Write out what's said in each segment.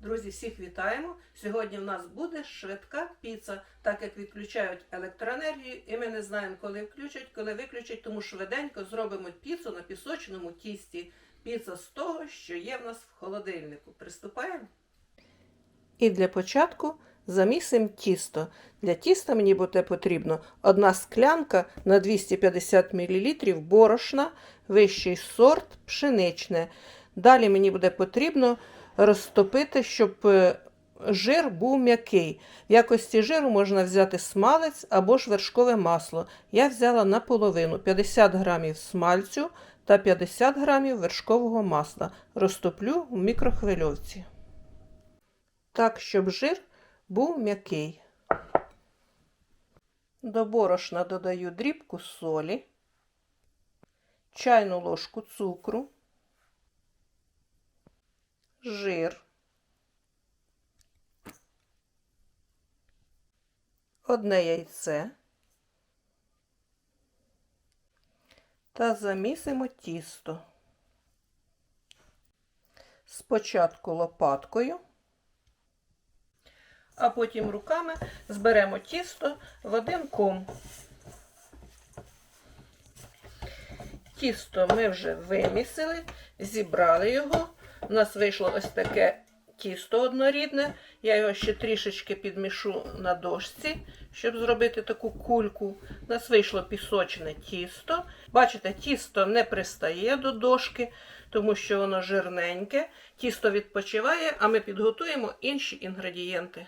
Друзі, всіх вітаємо! Сьогодні в нас буде швидка піца, так як відключають електроенергію, і ми не знаємо, коли включать, коли виключать, тому швиденько зробимо піцу на пісочному тісті. Піца з того, що є в нас в холодильнику. Приступаємо. І для початку замісимо тісто. Для тіста мені буде потрібно одна склянка на 250 мл борошна, вищий сорт пшеничне. Далі мені буде потрібно розтопити, щоб е, жир був м'який. В якості жиру можна взяти смалець або ж вершкове масло. Я взяла наполовину 50 грамів смальцю та 50 грамів вершкового масла. Розтоплю в мікрохвильовці. Так, щоб жир був м'який. До борошна додаю дрібку солі, чайну ложку цукру, жир, одне яйце та замісимо тісто. Спочатку лопаткою, а потім руками зберемо тісто в один ком. Тісто ми вже вимісили, зібрали його. У нас вийшло ось таке тісто однорідне. Я його ще трішечки підмішу на дошці, щоб зробити таку кульку. У нас вийшло пісочне тісто. Бачите, тісто не пристає до дошки, тому що воно жирненьке. Тісто відпочиває, а ми підготуємо інші інгредієнти.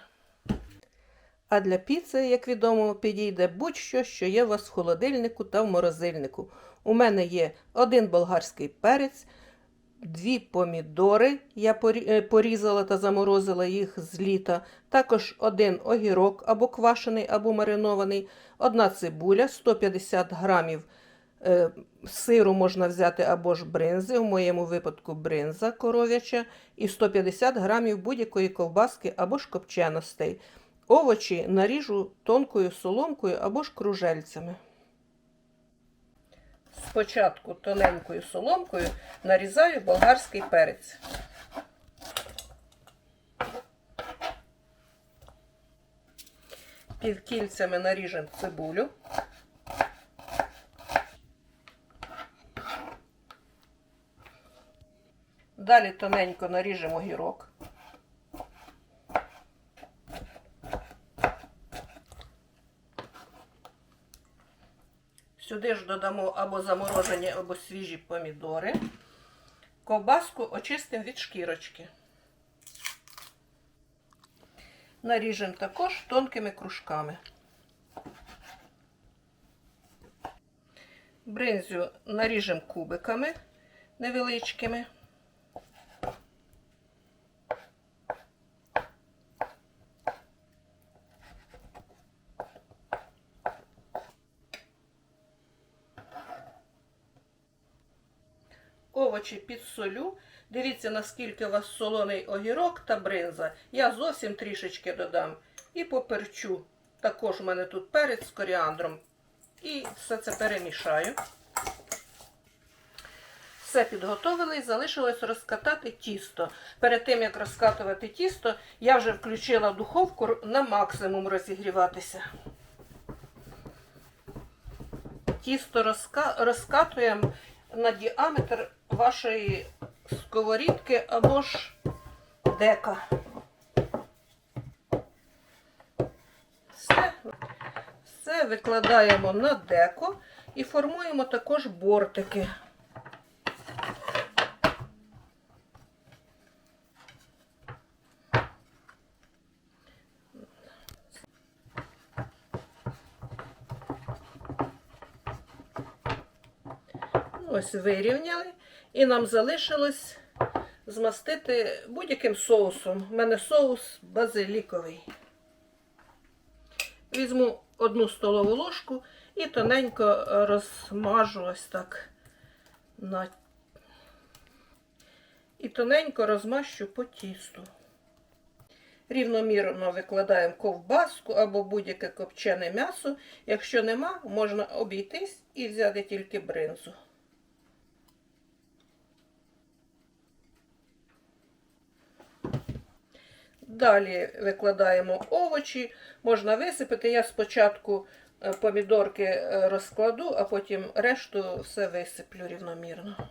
А для піци, як відомо, підійде будь-що, що є у вас в холодильнику та в морозильнику. У мене є один болгарський перець, дві помідори. Я порізала та заморозила їх з літа. Також один огірок або квашений, або маринований, одна цибуля, 150 грамів е, сиру можна взяти або ж бринзи, в моєму випадку бринза коров'яча, і 150 грамів будь-якої ковбаски або ж копченостей. Овочі наріжу тонкою соломкою або ж кружельцями. Спочатку тоненькою соломкою нарізаю болгарський перець. Півкільцями наріжемо цибулю. Далі тоненько наріжемо огірок. Сюди ж додамо або заморожені, або свіжі помідори. Ковбаску очистимо від шкірочки. Наріжемо також тонкими кружками. Бринзю наріжемо кубиками невеличкими. Овочі підсолю. Дивіться, наскільки у вас солоний огірок та бринза. Я зовсім трішечки додам. І поперчу. Також у мене тут перець з коріандром. І все це перемішаю. Все підготовили залишилось розкатати тісто. Перед тим, як розкатувати тісто, я вже включила духовку на максимум розігріватися. Тісто розка... розкатуємо на діаметр вашої сковорідки або ж дека. Все, все викладаємо на деко і формуємо також бортики. Ось вирівняли. І нам залишилось змастити будь-яким соусом. У мене соус базиліковий. Візьму одну столову ложку і тоненько розмажу ось так. на І тоненько розмащу по тісту. Рівномірно викладаємо ковбаску або будь-яке копчене м'ясо. Якщо нема, можна обійтись і взяти тільки бринзу. Далі викладаємо овочі, можна висипати. Я спочатку е, помідорки е, розкладу, а потім решту все висиплю рівномірно.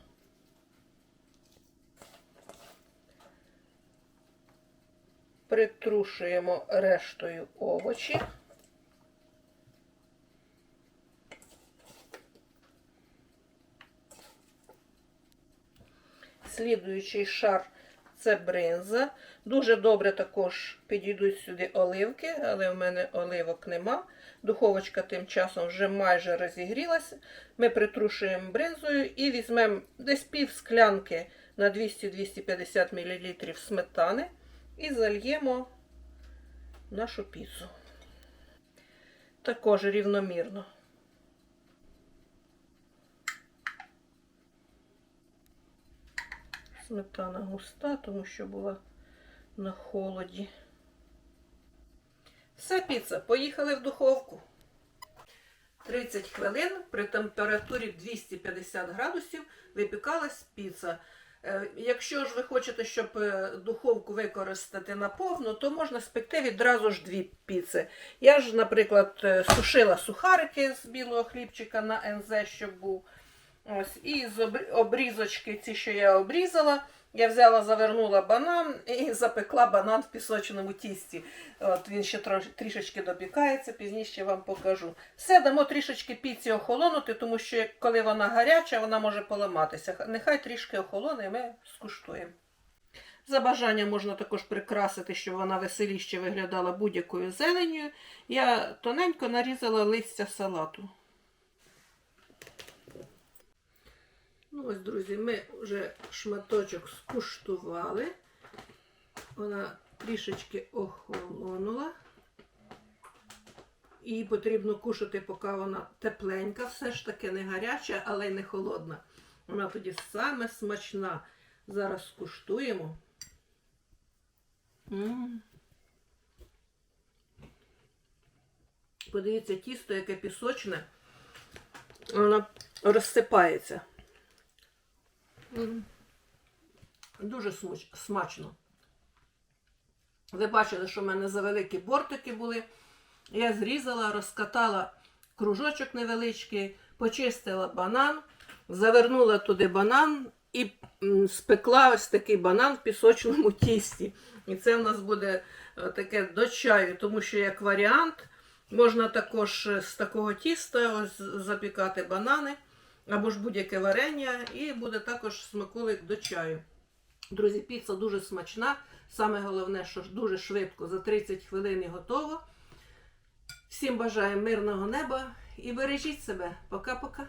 Притрушуємо рештою овочі. Слідуючий шар це бринза. Дуже добре також підійдуть сюди оливки, але в мене оливок нема. Духовочка тим часом вже майже розігрілася. Ми притрушуємо бринзою і візьмемо десь пів склянки на 200-250 мл сметани і зальємо нашу піцу. Також рівномірно. Сметана густа, тому що була на холоді. Все, піца, поїхали в духовку. 30 хвилин при температурі 250 градусів випікалась піца. Е, Якщо ж ви хочете, щоб е, духовку використати наповну, то можна спекти відразу ж дві піци. Я ж, наприклад, е, сушила сухарики з білого хлібчика на НЗ, щоб був. Ось, і з обрізочки, ці, що я обрізала, я взяла, завернула банан і запекла банан в пісочному тісті. От він ще трішечки допікається, пізніше вам покажу. Все, дамо трішечки піці охолонути, тому що коли вона гаряча, вона може поламатися. Нехай трішки охолоне, і ми скуштуємо. За бажанням можна також прикрасити, щоб вона веселіще виглядала будь-якою зеленню. Я тоненько нарізала листя салату. Ну ось, друзі, ми вже шматочок скуштували. Вона трішечки охолонула. І потрібно кушати, поки вона тепленька, все ж таки не гаряча, але й не холодна. Вона тоді саме смачна. Зараз скуштуємо. М. Подивіться, тісто, яке пісочне, воно розсипається. Дуже смачно. Ви бачили, що в мене завеликі бортики були. Я зрізала, розкатала кружочок невеличкий, почистила банан, завернула туди банан і спекла ось такий банан в пісочному тісті. І це в нас буде е, таке до чаю, тому що як варіант можна також з такого тіста ось запікати банани або ж будь-яке варення, і буде також смаколик до чаю. Друзі, піца дуже смачна. Саме головне, що дуже швидко, за 30 хвилин і готово. Всім бажаю мирного неба і бережіть себе. Пока-пока.